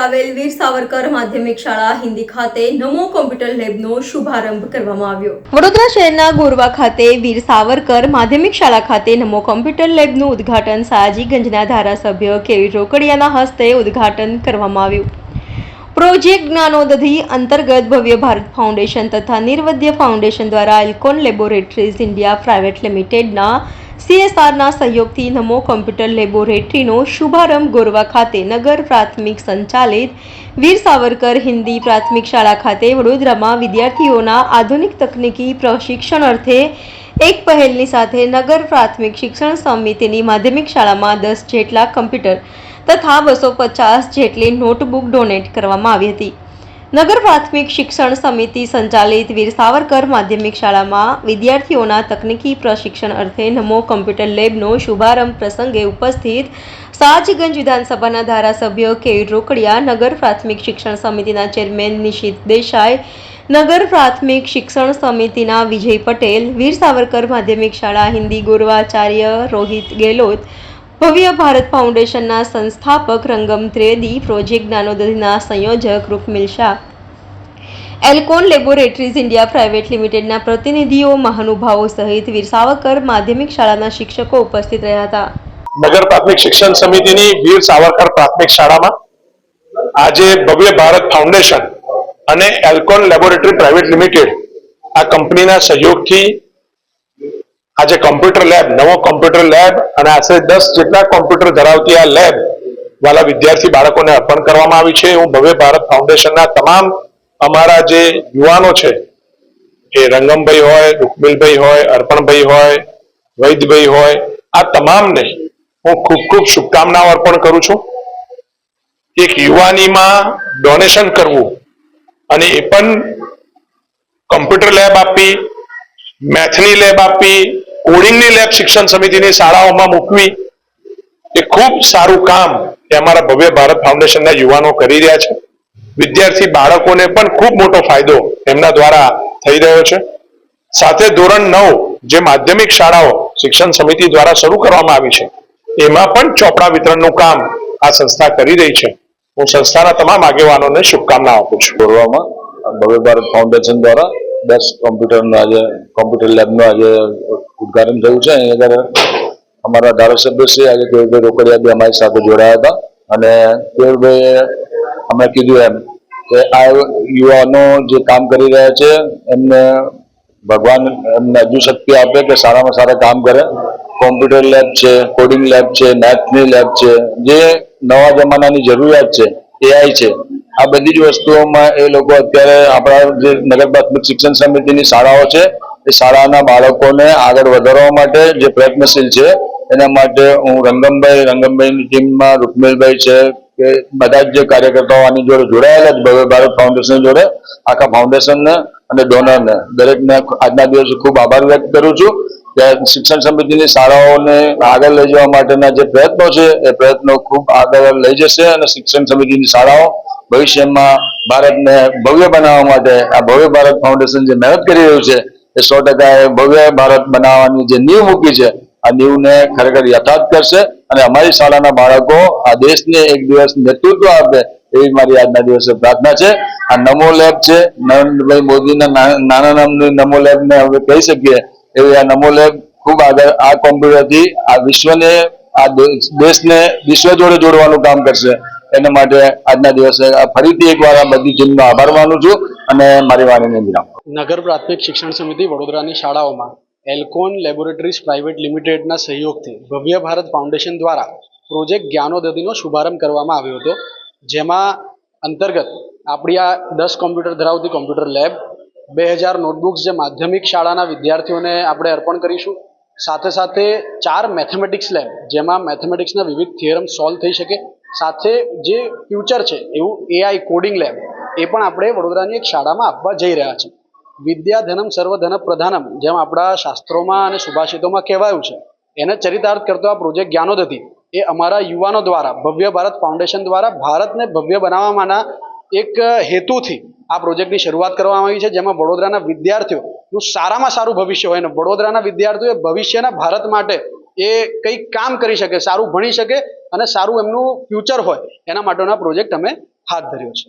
આવેલ વીર સાવરકર માધ્યમિક શાળા હિન્દી ખાતે નમો કોમ્પ્યુટર લેબનો શુભારંભ કરવામાં આવ્યો. વડોદરા શહેરના ગોરવા ખાતે વીર સાવરકર માધ્યમિક શાળા ખાતે નમો કોમ્પ્યુટર લેબનું ઉદ્ઘાટન સાયાજીગંજના ધારાસભ્ય કેવી રોકડિયાના હસ્તે ઉદ્ઘાટન કરવામાં આવ્યું. પ્રોજેક્ટ જ્ઞાનોદધિ અંતર્ગત ભવ્ય ભારત ફાઉન્ડેશન તથા નિર્વદ્ય ફાઉન્ડેશન દ્વારા એલ્કોન લેબોરેટરીઝ ઇન્ડિયા પ્રાઇવેટ લિમિટેડના સીએસઆરના સહયોગથી નમો કોમ્પ્યુટર લેબોરેટરીનો શુભારંભ ગોરવા ખાતે નગર પ્રાથમિક સંચાલિત વીર સાવરકર હિન્દી પ્રાથમિક શાળા ખાતે વડોદરામાં વિદ્યાર્થીઓના આધુનિક તકનીકી પ્રશિક્ષણ અર્થે એક પહેલની સાથે નગર પ્રાથમિક શિક્ષણ સમિતિની માધ્યમિક શાળામાં દસ જેટલા કમ્પ્યુટર તથા બસો પચાસ જેટલી નોટબુક ડોનેટ કરવામાં આવી હતી. નગર પ્રાથમિક શિક્ષણ સમિતિ સંચાલિત વીર સાવરકર માધ્યમિક શાળામાં વિદ્યાર્થીઓના તકનીકી પ્રશિક્ષણ અર્થે નમો કમ્પ્યુટર લેબનો શુભારંભ પ્રસંગે ઉપસ્થિત સાજગંજ વિધાનસભાના ધારાસભ્ય કે રોકડિયા નગર પ્રાથમિક શિક્ષણ સમિતિના ચેરમેન નિશિત દેસાઈ, નગર પ્રાથમિક શિક્ષણ સમિતિના વિજય પટેલ, વીર સાવરકર માધ્યમિક શાળા હિન્દી ગૌરવાચાર્ય રોહિત ગેહલોત ભવ્ય ભારત ફાઉન્ડેશનના સંસ્થાપક રંગમ ત્રેદી, પ્રોજેક્ટ જ્ઞાનોદયના સંયોજક Rupmil Shah. Alcon laboratories India private લિમિટેડના પ્રતિનિધિઓ, મહાનુભાવો સહિત વીર સાવરકર માધ્યમિક શાળાના શિક્ષકો ઉપસ્થિત રહ્યા હતા. નગર પ્રાથમિક શિક્ષણ સમિતિની વીર સાવરકર પ્રાથમિક શાળામાં આજે ભવ્ય ભારત ફાઉન્ડેશન અને એલ્કોન લેબોરેટરી પ્રાઇવેટ લિમિટેડ આ કંપનીના સહયોગથી આજે કોમ્પ્યુટર લેબ નવો કોમ્પ્યુટર લેબ અને આશરે દસ જેટલા કોમ્પ્યુટર ધરાવતી આ લેબ વાલા વિદ્યાર્થી બાળકોને અર્પણ કરવામાં આવી છે. હું ભવ્ય ભારત ફાઉન્ડેશનના તમામ અમારા જે યુવાનો છે, એ રંગમભાઈ હોય, રૂકમિલભાઈ હોય, અર્પણભાઈ હોય, વૈદભાઈ હોય, આ તમામને હું ખૂબ ખૂબ શુભકામનાઓ અર્પણ કરું છું. એક યુવાનીમાં ડોનેશન કરવું અને એ પણ કોમ્પ્યુટર લેબ આપી મેથની લેબ આપી કોડિંગની લેબ શિક્ષણ સમિતિની શાળાઓમાં મૂકવી એ ખૂબ સારું કામ એ અમારા ભવ્ય ભારત ફાઉન્ડેશનના યુવાનો કરી રહ્યા છે. વિદ્યાર્થી બાળકોને પણ ખૂબ મોટો ફાયદો એમના દ્વારા થઈ રહ્યો છે. સાથે ધોરણ નવ જે માધ્યમિક શાળાઓ શિક્ષણ સમિતિ દ્વારા શરૂ કરવામાં આવી છે, એમાં પણ ચોપડા વિતરણનું કામ આ સંસ્થા કરી રહી છે. હું સંસ્થાના તમામ આગેવાનોને શુભકામના આપું છું. ગોરવામાં ભવ્ય ભારત ફાઉન્ડેશન દ્વારા દસ કોમ્પ્યુટરનું આજે કોમ્પ્યુટર લેબનું આજે ઉદઘાટન થયું છે. અહીં આગળ અમારા ધારાસભ્ય શ્રી આજે કેવલભાઈ રોકડિયા બી અમારી સાથે જોડાયા હતા. અને કેવલભાઈએ અમે કીધું એમ કે આ યુવાનો જે કામ કરી રહ્યા છે, એમને ભગવાન એમને હજુ શક્તિ આપે કે સારામાં સારા કામ કરે. કોમ્પ્યુટર લેબ છે કોડિંગ લેબ છે મેથની લેબ છે. જે નવા જમાનાની જરૂરિયાત છે એઆઈ છે આ બધી જ વસ્તુઓમાં એ લોકો અત્યારે આપણા જે નગર પ્રાથમિક શિક્ષણ સમિતિની શાળાઓ છે, એ શાળાના બાળકોને આગળ વધારવા માટે જે પ્રયત્નશીલ છે, એના માટે હું રંગમભાઈ, રંગમભાઈની ટીમમાં રૂપમેલભાઈ છે કે બધા જ જે કાર્યકર્તાઓ આની જોડે જોડાયેલા જ ભવ્ય ભારત ફાઉન્ડેશન જોડે, આખા ફાઉન્ડેશનને અને ડોનરને. દરેકને આજના દિવસે ખૂબ આભાર વ્યક્ત કરું છું કે શિક્ષણ સમિતિની શાળાઓને આગળ લઈ જવા માટેના જે પ્રયત્નો છે, એ પ્રયત્નો ખૂબ આગળ લઈ જશે અને શિક્ષણ સમિતિની શાળાઓ ભવિષ્યમાં ભારતને ભવ્ય બનાવવા માટે આ ભવ્ય ભારત ફાઉન્ડેશન જે મહેનત કરી રહ્યું છે, એ સો ટકા ભવ્ય ભારત બનાવવાની જે નીવ મૂકી છે, આ નીવને ખરેખર યથાર્થ કરશે અને અમારી શાળાના બાળકો આ દેશને એક દિવસ નેતૃત્વ આપે એવી મારી આજના દિવસે પ્રાર્થના છે. આ નમો લેબ છે, નરેન્દ્રભાઈ મોદીના નાના નામની નમો લેબને હવે કહી શકીએ એવી આ નમો લેબ ખૂબ આગળ આ કોમ્પ્યુટરથી આ વિશ્વને, આ દેશને વિશ્વ જોડે જોડવાનું કામ કરશે. એના માટે આજના દિવસે ફરીથી એકવાર આ બધી ટીમનો આભાર માનું છું અને મારી વાણીને વિરામ નગર પ્રાથમિક શિક્ષણ સમિતિ વડોદરાની શાળાઓમાં એલ્કોન લેબોરેટરીઝ પ્રાઇવેટ લિમિટેડના સહયોગથી ભવ્ય ભારત ફાઉન્ડેશન દ્વારા પ્રોજેક્ટ જ્ઞાનોદધિનો શુભારંભ કરવામાં આવ્યો હતો, જેમાં અંતર્ગત આપણી આ દસ કોમ્પ્યુટર ધરાવતી કોમ્પ્યુટર લેબ, બે હજાર નોટબુક્સ જે માધ્યમિક શાળાના વિદ્યાર્થીઓને આપણે અર્પણ કરીશું, સાથે સાથે ચાર મેથેમેટિક્સ લેબ, જેમાં મેથેમેટિક્સના વિવિધ થિયરમ સોલ્વ થઈ શકે સાથે જે ફ્યુચર છે, એવું એઆઈ કોડિંગ લેબ એ પણ આપણે વડોદરાની એક શાળામાં આપવા જઈ રહ્યા છીએ. વિદ્યાધનમ સર્વધન પ્રધાનમ, જેમ આપણા શાસ્ત્રોમાં અને સુભાષિતોમાં કહેવાયું છે, એને ચરિતાર્થ કરતો આ પ્રોજેક્ટ જ્ઞાનોદધિ એ અમારા યુવાનો દ્વારા, ભવ્ય ભારત ફાઉન્ડેશન દ્વારા ભારતને ભવ્ય બનાવવાના એક હેતુથી આ પ્રોજેક્ટની શરૂઆત કરવામાં આવી છે, જેમાં વડોદરાના વિદ્યાર્થીઓનું સારામાં સારું ભવિષ્ય હોય અને વડોદરાના વિદ્યાર્થીઓએ ભવિષ્યના ભારત માટે એ કંઈક કામ કરી શકે, સારું ભણી શકે અને સારું એમનું ફ્યુચર હોય. એના માટેનો પ્રોજેક્ટ અમે હાથ ધર્યો છે.